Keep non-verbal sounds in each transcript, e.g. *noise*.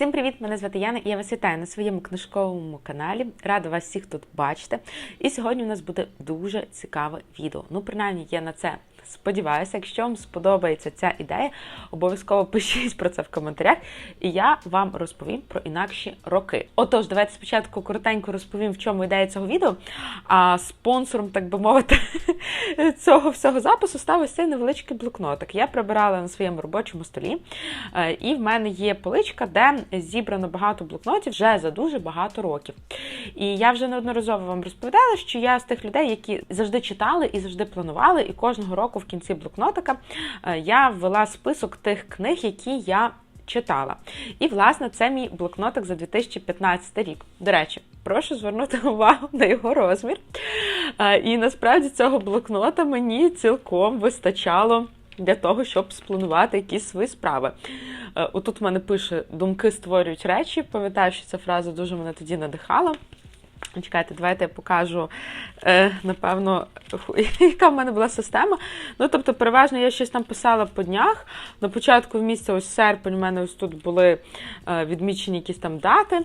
Всім привіт! Мене звати Яна і я вас вітаю на своєму книжковому каналі. Рада вас всіх тут бачити. І сьогодні у нас буде дуже цікаве відео. Ну, принаймні, я на це сподіваюся. Якщо вам сподобається ця ідея, обов'язково пишіть про це в коментарях, і я вам розповім про інакші роки. Отож, давайте спочатку коротенько розповім, в чому ідея цього відео. А спонсором, так би мовити, *laughs* цього всього запису став ось цей невеличкий блокнотик. Я прибирала на своєму робочому столі, е, і в мене є поличка, де зібрано багато блокнотів вже за дуже багато років. І я вже неодноразово вам розповідала, що я з тих людей, які завжди читали і завжди планували, і кожного року в кінці блокнотика е, я ввела список тих книг, які я читала. І, власне, це мій блокнотик за 2015 рік. До речі, прошу звернути *laughs* увагу на його розмір. Е, І насправді цього блокнота мені цілком вистачало. Для того, щоб спланувати якісь свої справи. Е, Отут в мене пише Думки створюють речі. Пам'ятаю, що ця фраза дуже мене тоді надихала. Чекайте, давайте я покажу, е, напевно, *laughs* яка в мене була система. Ну, тобто, переважно я щось там писала по днях. На початку місяця, ось серпень, у мене ось тут були е, відмічені якісь там дати.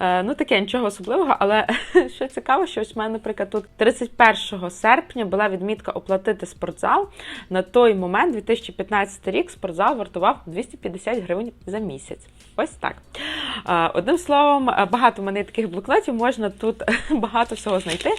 Е, ну, таке, нічого особливого, але *laughs* що цікаво, що ось в мене, наприклад, тут 31 серпня була відмітка оплатити спортзал. На той момент, 2015 рік, спортзал вартував 250 гривень за місяць. Ось так. Е, Одним словом, е, багато в мене таких блокнотів, можна тут *laughs* багато всього знайти.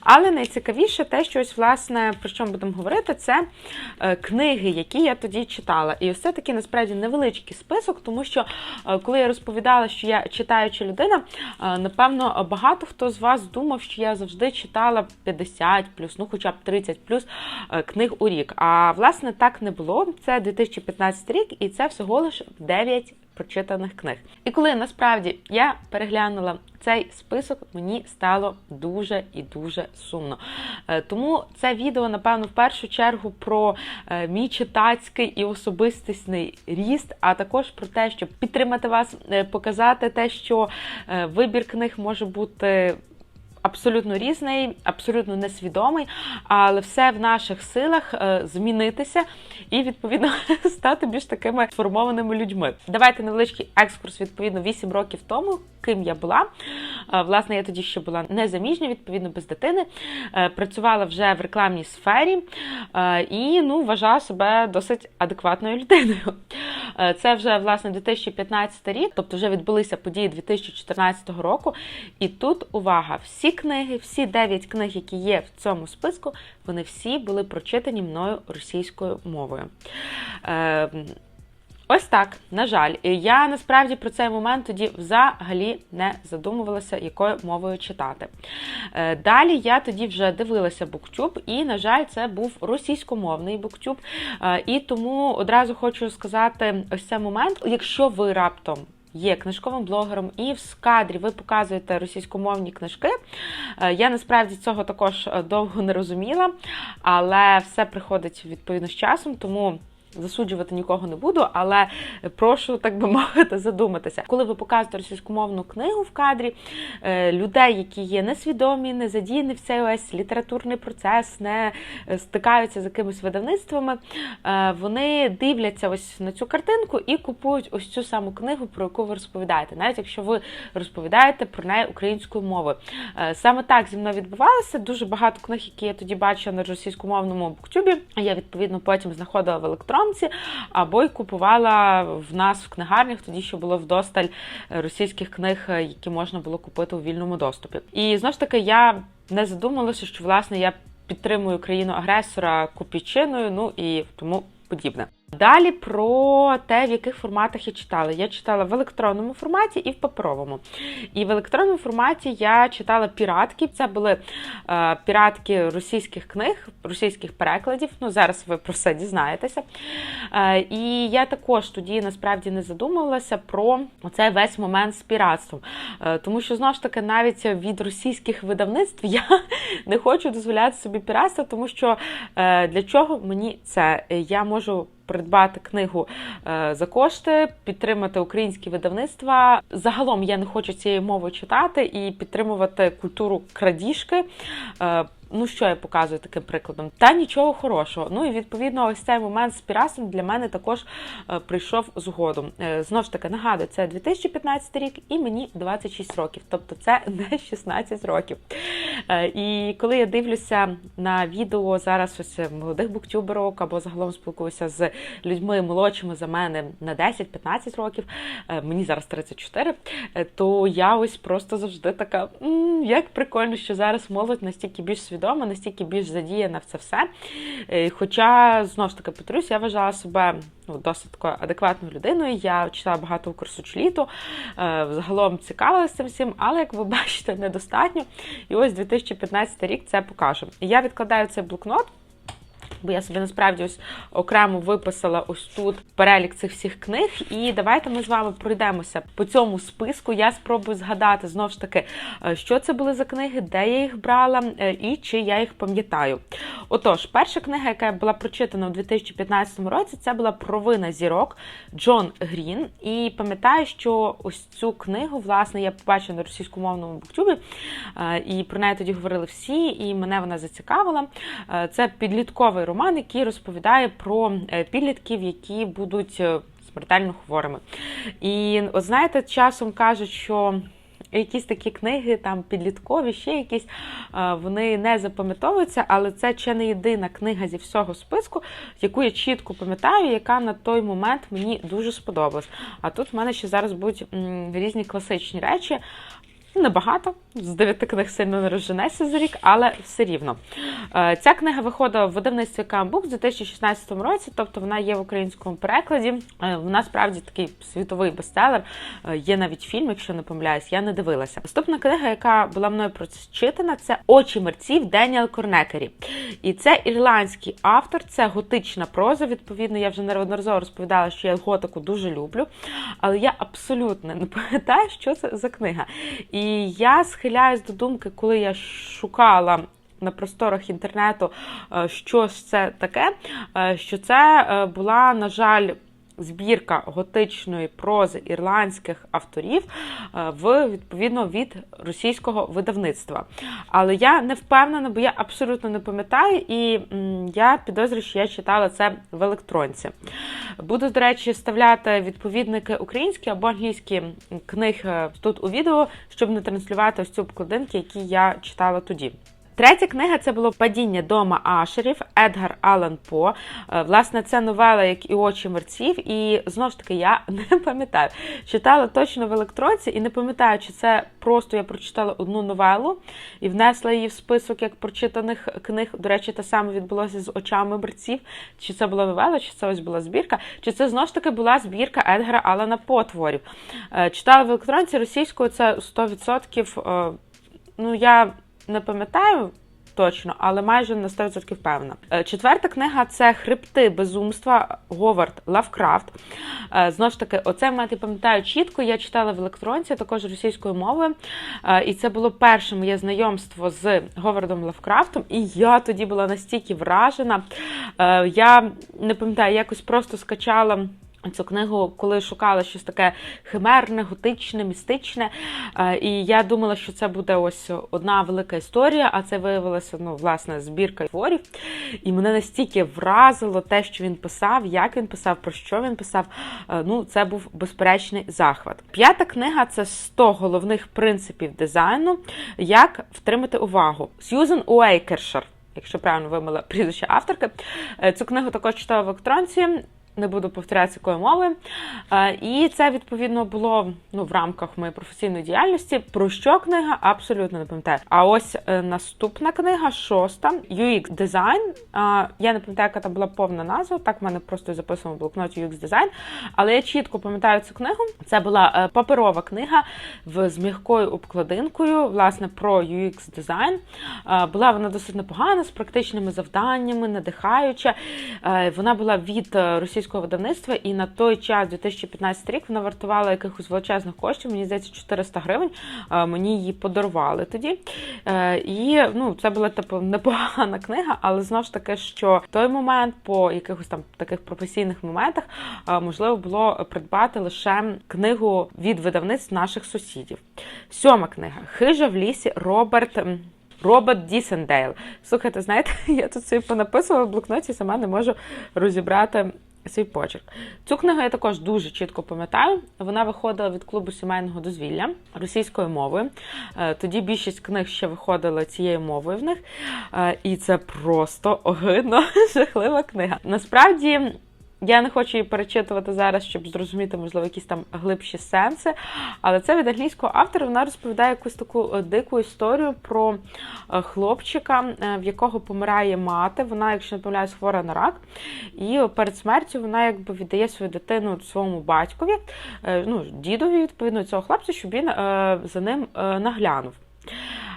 Але найцікавіше те, що ось, власне, про що ми будемо говорити, це е, книги, які я тоді читала. І ось це такий насправді невеличкий список, тому що е, коли я розповідала, що я читаюча людина, е, напевно, багато хто з вас думав, що я завжди читала 50 плюс, ну хоча б 30 плюс книг у рік. А власне так не було. Це 2015 рік, і це всього лише 9 прочитаних книг. І коли насправді я переглянула цей список, мені стало дуже і дуже сумно. Е, Тому це відео, напевно, в першу чергу про е, мій читацький і особистісний ріст, а також про те, щоб підтримати вас, е, показати те, що вибір книг може бути. Абсолютно різний, абсолютно несвідомий, але все в наших силах е, змінитися і відповідно *laughs* стати більш такими сформованими людьми. Давайте невеличкий екскурс відповідно 8 років тому, ким я була. Е, Власне, я тоді ще була незаміжня, відповідно без дитини. Е, Працювала вже в рекламній сфері і ну вважала себе досить адекватною людиною. Це вже власне 2015 рік, тобто вже відбулися події 2014 року. І тут увага, всі книги, всі 9 книг, які є в цьому списку, вони всі були прочитані мною російською мовою. Е, Ось так, на жаль, я насправді про цей момент тоді взагалі не задумувалася, якою мовою читати. Е, Далі я тоді вже дивилася BookTube, і, на жаль, це був російськомовний BookTube. Е, І тому одразу хочу сказати ось цей момент, якщо ви раптом. Є книжковим блогером, і в кадрі ви показуєте російськомовні книжки. Е, Я насправді цього також е, довго не розуміла, але все приходить відповідно з часом, тому. Засуджувати нікого не буду, але прошу, так би *laughs* мовити, задуматися. Коли ви показуєте російськомовну книгу в кадрі, е, людей, які є несвідомі, не задіяні в цей ось літературний процес, не е, стикаються з якимись видавництвами, е, вони дивляться ось на цю картинку і купують ось цю саму книгу, про яку ви розповідаєте, навіть якщо ви розповідаєте про неї українською мовою. Саме так зі мною відбувалося. Дуже багато книг, які я тоді бачила на російськомовному буктюбі. Я відповідно потім знаходила в електронці або й купувала в нас в книгарнях. Тоді ще було вдосталь російських книг, е, які можна було купити у вільному доступі. І знову ж таки, я не задумалася, що власне я підтримую країну агресора купічиною, ну і тому подібне. Далі про те, в яких форматах я читала. Я читала в електронному форматі і в паперовому. І в електронному форматі я читала піратки. Це були е, піратки російських книг, російських перекладів. Ну, зараз ви про все дізнаєтеся. Е, і я також тоді насправді не задумувалася про цей весь момент з піратством. Е, тому що знову ж таки навіть від російських видавництв я *laughs* не хочу дозволяти собі піратство, тому що е, для чого мені це? Я можу придбати книгу е, за кошти, підтримати українські видавництва. Загалом я не хочу цієї мови читати і підтримувати культуру крадіжки. Ну, що я показую таким прикладом? Та нічого хорошого. Ну і відповідно, ось цей момент з пірасом для мене також е, прийшов згодом. Е, знову ж таки, нагадую, це 2015 рік і мені 26 років, тобто це *laughs* не 16 років. Е, і коли я дивлюся на відео зараз ось молодих буктюберок або загалом спілкуюся з людьми молодшими за мене на 10-15 років, мені зараз 34, е, то я ось просто завжди така, «М, як прикольно, що зараз молодь настільки більш свідома, настільки більш задіяна в це все. Е, Хоча, знову ж таки, повторюсь, я вважала себе ну, досить адекватною людиною. Я читала багато курсу чліту, е, загалом цікавилася цим всім, але як ви бачите, недостатньо. І ось 2015 рік це покаже. Я відкладаю цей блокнот. Бо я собі насправді ось окремо виписала ось тут перелік цих всіх книг. І давайте ми з вами пройдемося по цьому списку. Я спробую згадати знову ж таки, е, що це були за книги, де я їх брала е, і чи я їх пам'ятаю. Отож, перша книга, яка була прочитана у 2015 році, це була Провина зірок Джон Грін. І пам'ятаю, що ось цю книгу, власне, я побачила на російськомовному буктюбі, е, і про неї тоді говорили всі, і мене вона зацікавила. Це підлітковий роман, який розповідає про е, підлітків, які будуть е, смертельно хворими. І от знаєте, часом кажуть, що. Якісь такі книги, там підліткові, ще якісь, е, вони не запам'ятовуються, але це ще не єдина книга зі всього списку, яку я чітко пам'ятаю, яка на той момент мені дуже сподобалась. А тут в мене ще зараз будуть різні класичні речі. Небагато, з дев'яти книг сильно не розженеся за рік, але все рівно. Е, Ця книга виходила в видавництві Камбук у 2016 році, тобто вона є в українському перекладі. Е, Вона справді такий світовий бестселер. Е, Є навіть фільм, якщо не помиляюсь, я не дивилася. Наступна книга, яка була мною прочитана, це Очі мерців Деніел Корнекері. І це ірландський автор, це готична проза. Відповідно, я вже неодноразово розповідала, що я готику дуже люблю, але я абсолютно не пам'ятаю, що це за книга. І я схиляюсь до думки, коли я шукала. На просторах інтернету, е, що ж це таке, е, що це е, була, на жаль, збірка готичної прози ірландських авторів е, в відповідно від російського видавництва. Але я не впевнена, бо я абсолютно не пам'ятаю, і я підозрюю, що я читала це в електронці. Буду, до речі, вставляти відповідники українські або англійські книг тут у відео, щоб не транслювати ось цю обкладинки, які я читала тоді. Третя книга це було Падіння дома Ашерів Едгар Аллан По. Е, Власне, це новела, як і очі мерців. І знову ж таки, я *laughs* не пам'ятаю. Читала точно в електронці і не пам'ятаю, чи це просто я прочитала одну новелу і внесла її в список як прочитаних книг. До речі, те саме відбулося з очами мерців. Чи це була новела, чи це ось була збірка, чи це знову ж таки була збірка Едгара Алана По творів. Е, Читала в електронці російською це 100%. е, Ну, я не пам'ятаю точно, але майже на 100% впевнена. Е, Четверта книга це Хребти безумства Говард Лавкрафт. Е, Знову ж таки, оце я пам'ятаю чітко. Я читала в електронці, також російською мовою. Е, І це було перше моє знайомство з Говардом Лавкрафтом. І я тоді була настільки вражена. Я не пам'ятаю, якось просто скачала. Цю книгу, коли шукала щось таке химерне, готичне, містичне. Е, І я думала, що це буде ось одна велика історія, а це виявилося ну, власне збірка творів. І мене настільки вразило те, що він писав, як він писав, про що він писав. Е, Ну, це був безперечний захват. П'ята книга це 100 головних принципів дизайну, як втримати увагу. Сьюзен Уейкершер. Якщо правильно вимила прізвище авторки, Е, цю книгу також читала в електронці не буду повторяти якою мовою. Е, І це відповідно було ну, в рамках моєї професійної діяльності. Про що книга абсолютно не пам'ятаю. А ось е, наступна книга, шоста UX Design. Е, Я не пам'ятаю, яка там була повна назва. Так в мене просто записано в блокноті UX Design. Але я чітко пам'ятаю цю книгу. Це була паперова книга з м'якою обкладинкою, власне, про UX дизайн. Була вона досить непогана з практичними завданнями, надихаюча. Вона була від російського українського видавництва, і на той час, 2015 рік, вона вартувала якихось величезних коштів. Мені здається, 400 гривень. Мені її подарували тоді. Е, І ну, це була типу непогана книга, але знову ж таки, що в той момент, по якихось там таких професійних моментах, можливо було придбати лише книгу від видавництв наших сусідів. Сьома книга Хижа в лісі Роберт. м, Роберт Дісендейл. Слухайте, знаєте, *laughs* я тут собі понаписувала в блокноті, сама не можу розібрати свій почерк. Цю книгу я також дуже чітко пам'ятаю. Вона виходила від клубу сімейного дозвілля російською мовою. Е, Тоді більшість книг ще виходила цією мовою в них. Е, І це просто огидно *laughs* жахлива книга. Насправді. Я не хочу її перечитувати зараз, щоб зрозуміти, можливо, якісь там глибші сенси. Але це від англійського автора вона розповідає якусь таку е, дику історію про е, хлопчика, е, в якого помирає мати. Вона, якщо не помиляюсь, хвора на рак. І перед смертю вона якби віддає свою дитину своєму батькові, ну, дідові, відповідно, цього хлопця, щоб він за ним наглянув.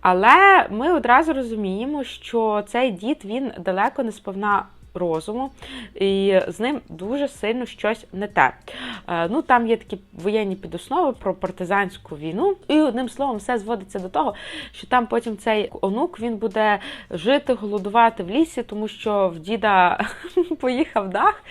Але ми одразу розуміємо, що цей дід він далеко не сповна розуму, і з ним дуже сильно щось не те. Е, Ну там є такі воєнні підоснови про партизанську війну, і одним словом, все зводиться до того, що там потім цей онук він буде жити, голодувати в лісі, тому що в діда *laughs* поїхав дах,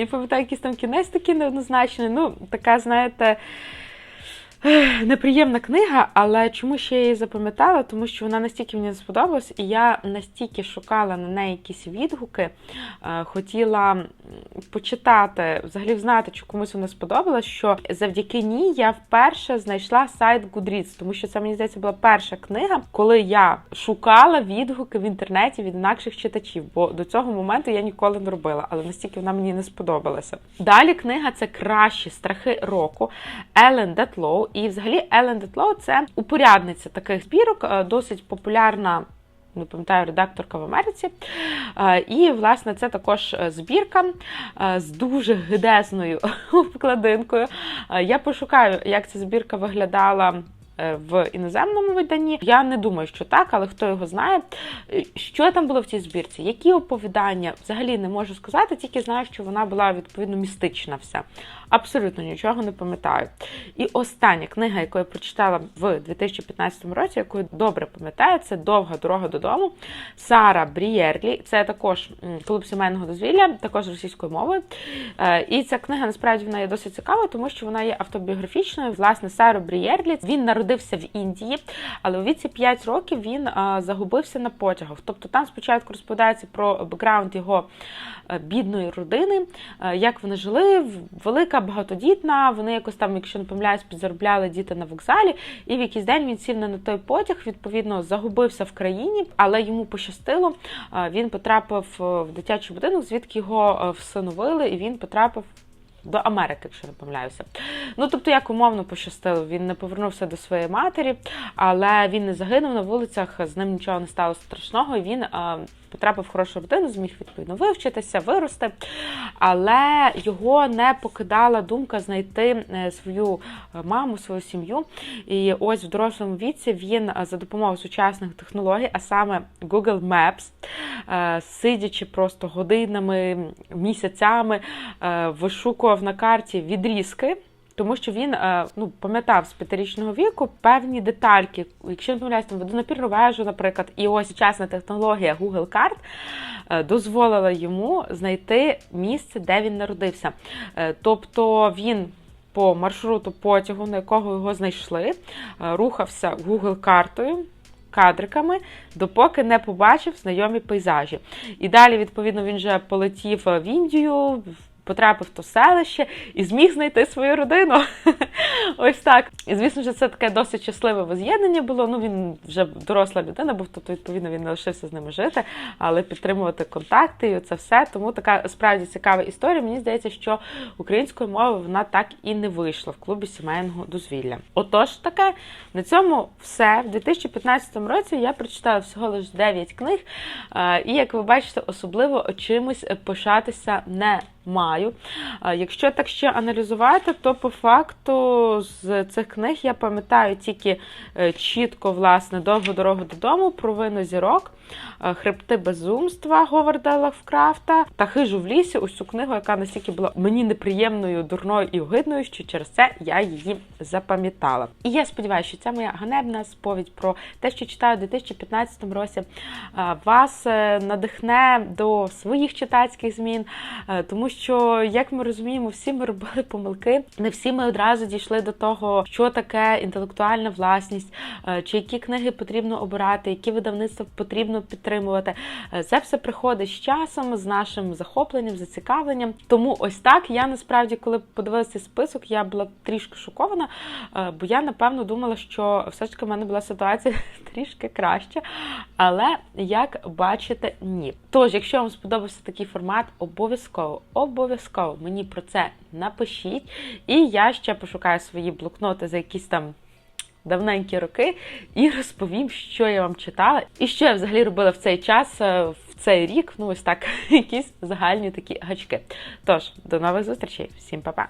і пам'ятаю, якийсь там кінець такий неоднозначний. Ну, така, знаєте. Неприємна книга, але чому ще я її запам'ятала? Тому що вона настільки мені сподобалась, і я настільки шукала на неї якісь відгуки, е, хотіла почитати, взагалі знати, чи комусь вона сподобалась, що завдяки ній я вперше знайшла сайт Goodreads, тому що це мені здається була перша книга, коли я шукала відгуки в інтернеті від інакших читачів, бо до цього моменту я ніколи не робила, але настільки вона мені не сподобалася. Далі книга це кращі страхи року Елен Детлоу. І взагалі Елен Детлоу це упорядниця таких збірок, е, досить популярна. Не пам'ятаю, редакторка в Америці. Е, І, власне, це також е, збірка з дуже гидезною *laughs* обкладинкою. Е, Я пошукаю, як ця збірка виглядала в іноземному виданні. Я не думаю, що так, але хто його знає. Що там було в цій збірці? Які оповідання? Взагалі не можу сказати, тільки знаю, що вона була відповідно містична вся. Абсолютно нічого не пам'ятаю. І остання книга, яку я прочитала в 2015 році, яку я добре пам'ятаю, це Довга дорога додому. Сара Брієрлі. Це також клуб сімейного дозвілля, також російською мовою. Е, І ця книга насправді вона є досить цікава, тому що вона є автобіографічною. Власне, Сару Брієрлі він народився в Індії, але у віці 5 років він е, загубився на потягах. Тобто там спочатку розповідається про бекграунд його е, бідної родини, як вони жили, велика багатодітна. Вони якось там, якщо не помиляюсь, підзаробляли діти на вокзалі. І в якийсь день він сів не на той потяг, відповідно, загубився в країні, але йому пощастило. Е, Він потрапив е, в дитячий будинок, звідки його е, всиновили, і він потрапив. До Америки, якщо не помиляюся. Ну, тобто, як умовно пощастило, він не повернувся до своєї матері, але він не загинув на вулицях, з ним нічого не стало страшного, і він е, потрапив в хорошу родину, зміг відповідно вивчитися, вирости. Але його не покидала думка знайти е, свою е, маму, свою сім'ю. І ось в дорослому віці він е, за допомогою сучасних технологій, а саме Google Maps, е, сидячи просто годинами, місяцями, е, вишукував на карті відрізки. Тому що він е, ну, пам'ятав з п'ятирічного віку певні детальки. Якщо не помиляюсь, там водонапірну вежу, наприклад, і ось сучасна технологія Google карт е, дозволила йому знайти місце, де він народився. Е, Тобто він по маршруту потягу, на якого його знайшли, рухався Google картою. Кадриками, допоки не побачив знайомі пейзажі. І далі, відповідно, він вже полетів в Індію, потрапив в то селище і зміг знайти свою родину. *laughs* Ось так. І звісно ж, це таке досить щасливе воз'єднання було. Ну, він вже доросла людина, був тобто, відповідно, він не лишився з ними жити, але підтримувати контакти і це все. Тому така справді цікава історія. Мені здається, що українською мовою вона так і не вийшла в клубі сімейного дозвілля. Отож, таке на цьому все. В 2015 році я прочитала всього лише 9 книг. Е, І як ви бачите, особливо чимось пишатися не маю. Якщо так ще аналізувати, то по факту з цих книг я пам'ятаю тільки е, чітко власне довгу дорогу додому, провину зірок, хребти безумства Говарда Лавкрафта та хижу в лісі. Ось цю книгу, яка настільки була мені неприємною, дурною і огидною, що через це я її запам'ятала. І я сподіваюся, що ця моя ганебна сповідь про те, що читаю у 2015 році, е, вас е, надихне до своїх читацьких змін, е, тому що, як ми розуміємо, всі ми робили помилки. Не всі ми одразу дійшли до того, що таке інтелектуальна власність, е, чи які книги потрібно обирати, які видавництва потрібно підтримувати. Е, Це все приходить з часом, з нашим захопленням, зацікавленням. Тому ось так я насправді, коли подивилася список, я була трішки шокована, е, бо я напевно думала, що все ж таки в мене була ситуація *laughs* трішки краща. Але як бачите, ні. Тож, якщо вам сподобався такий формат, обов'язково, обов'язково мені про це напишіть. І я ще пошукаю свої блокноти за якісь там. Давненькі роки і розповім, що я вам читала, і що я взагалі робила в цей час, е, в цей рік. Ну, ось так, *laughs* якісь загальні такі гачки. Тож, до нових зустрічей, всім па-па!